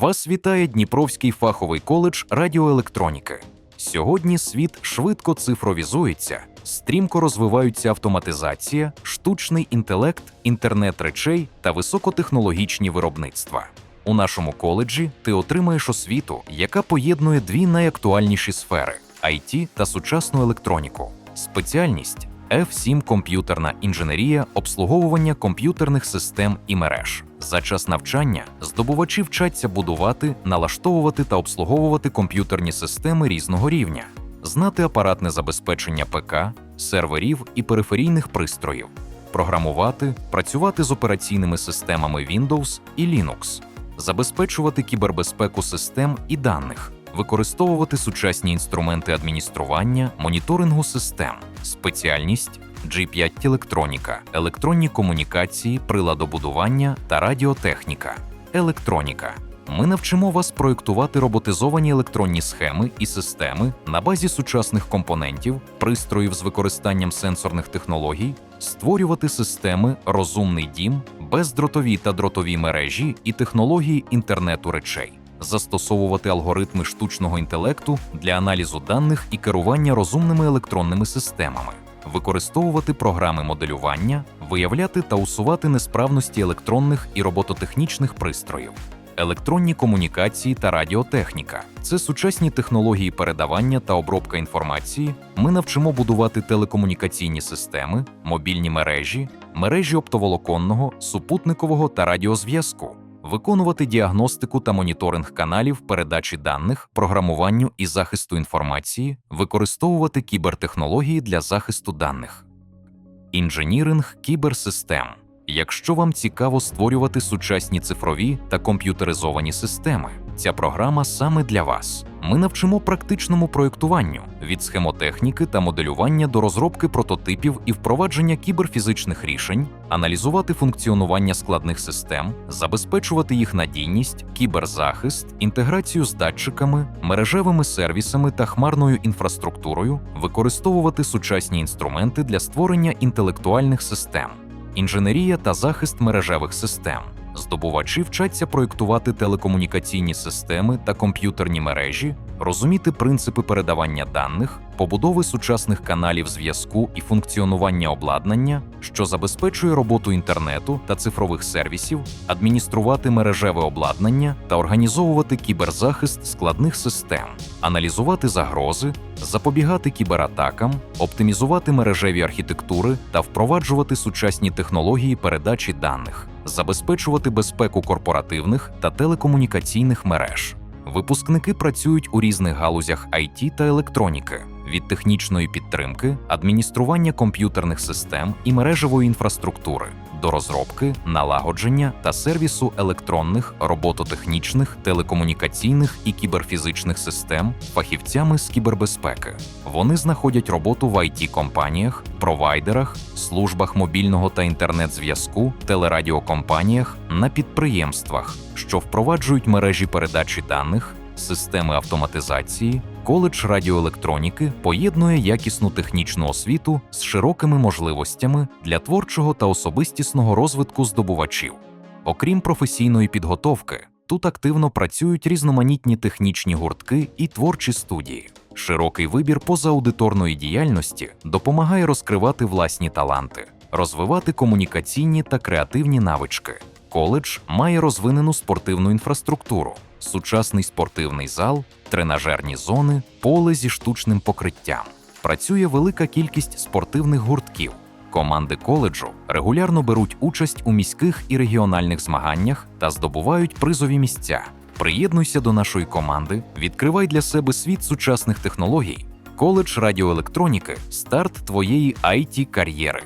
Вас вітає Дніпровський фаховий коледж радіоелектроніки. Сьогодні світ швидко цифровізується, стрімко розвиваються автоматизація, штучний інтелект, інтернет речей та високотехнологічні виробництва. У нашому коледжі ти отримаєш освіту, яка поєднує дві найактуальніші сфери IT та сучасну електроніку. Спеціальність F7 комп'ютерна інженерія обслуговування комп'ютерних систем і мереж. За час навчання здобувачі вчаться будувати, налаштовувати та обслуговувати комп'ютерні системи різного рівня, знати апаратне забезпечення ПК, серверів і периферійних пристроїв, програмувати, працювати з операційними системами Windows і Linux, забезпечувати кібербезпеку систем і даних, використовувати сучасні інструменти адміністрування, моніторингу систем, спеціальність G5 електроніка, електронні комунікації, приладобудування та радіотехніка, електроніка. Ми навчимо вас проєктувати роботизовані електронні схеми і системи на базі сучасних компонентів, пристроїв з використанням сенсорних технологій, створювати системи Розумний дім, бездротові та дротові мережі і технології інтернету речей, застосовувати алгоритми штучного інтелекту для аналізу даних і керування розумними електронними системами, використовувати програми моделювання, виявляти та усувати несправності електронних і робототехнічних пристроїв. Електронні комунікації та радіотехніка це сучасні технології передавання та обробка інформації. Ми навчимо будувати телекомунікаційні системи, мобільні мережі, мережі оптоволоконного, супутникового та радіозв'язку, виконувати діагностику та моніторинг каналів передачі даних, програмуванню і захисту інформації, використовувати кібертехнології для захисту даних. Інженіринг кіберсистем. Якщо вам цікаво створювати сучасні цифрові та комп'ютеризовані системи, ця програма саме для вас. Ми навчимо практичному проєктуванню від схемотехніки та моделювання до розробки прототипів і впровадження кіберфізичних рішень, аналізувати функціонування складних систем, забезпечувати їх надійність, кіберзахист, інтеграцію з датчиками, мережевими сервісами та хмарною інфраструктурою, використовувати сучасні інструменти для створення інтелектуальних систем інженерія та захист мережевих систем. Здобувачі вчаться проєктувати телекомунікаційні системи та комп'ютерні мережі, розуміти принципи передавання даних, побудови сучасних каналів зв'язку і функціонування обладнання, що забезпечує роботу інтернету та цифрових сервісів, адмініструвати мережеве обладнання та організовувати кіберзахист складних систем, аналізувати загрози, запобігати кібератакам, оптимізувати мережеві архітектури та впроваджувати сучасні технології передачі даних, забезпечувати безпеку корпоративних та телекомунікаційних мереж. Випускники працюють у різних галузях IT та електроніки. Від технічної підтримки, адміністрування комп'ютерних систем і мережевої інфраструктури до розробки, налагодження та сервісу електронних, робототехнічних, телекомунікаційних і кіберфізичних систем фахівцями з кібербезпеки. Вони знаходять роботу в it компаніях провайдерах, службах мобільного та інтернет-зв'язку, телерадіокомпаніях, на підприємствах, що впроваджують мережі передачі даних, системи автоматизації. Коледж радіоелектроніки поєднує якісну технічну освіту з широкими можливостями для творчого та особистісного розвитку здобувачів. Окрім професійної підготовки, тут активно працюють різноманітні технічні гуртки і творчі студії. Широкий вибір позааудиторної діяльності допомагає розкривати власні таланти, розвивати комунікаційні та креативні навички. Коледж має розвинену спортивну інфраструктуру, сучасний спортивний зал, тренажерні зони, поле зі штучним покриттям. Працює велика кількість спортивних гуртків. Команди коледжу регулярно беруть участь у міських і регіональних змаганнях та здобувають призові місця. Приєднуйся до нашої команди, відкривай для себе світ сучасних технологій. Коледж радіоелектроніки старт твоєї it кар'єри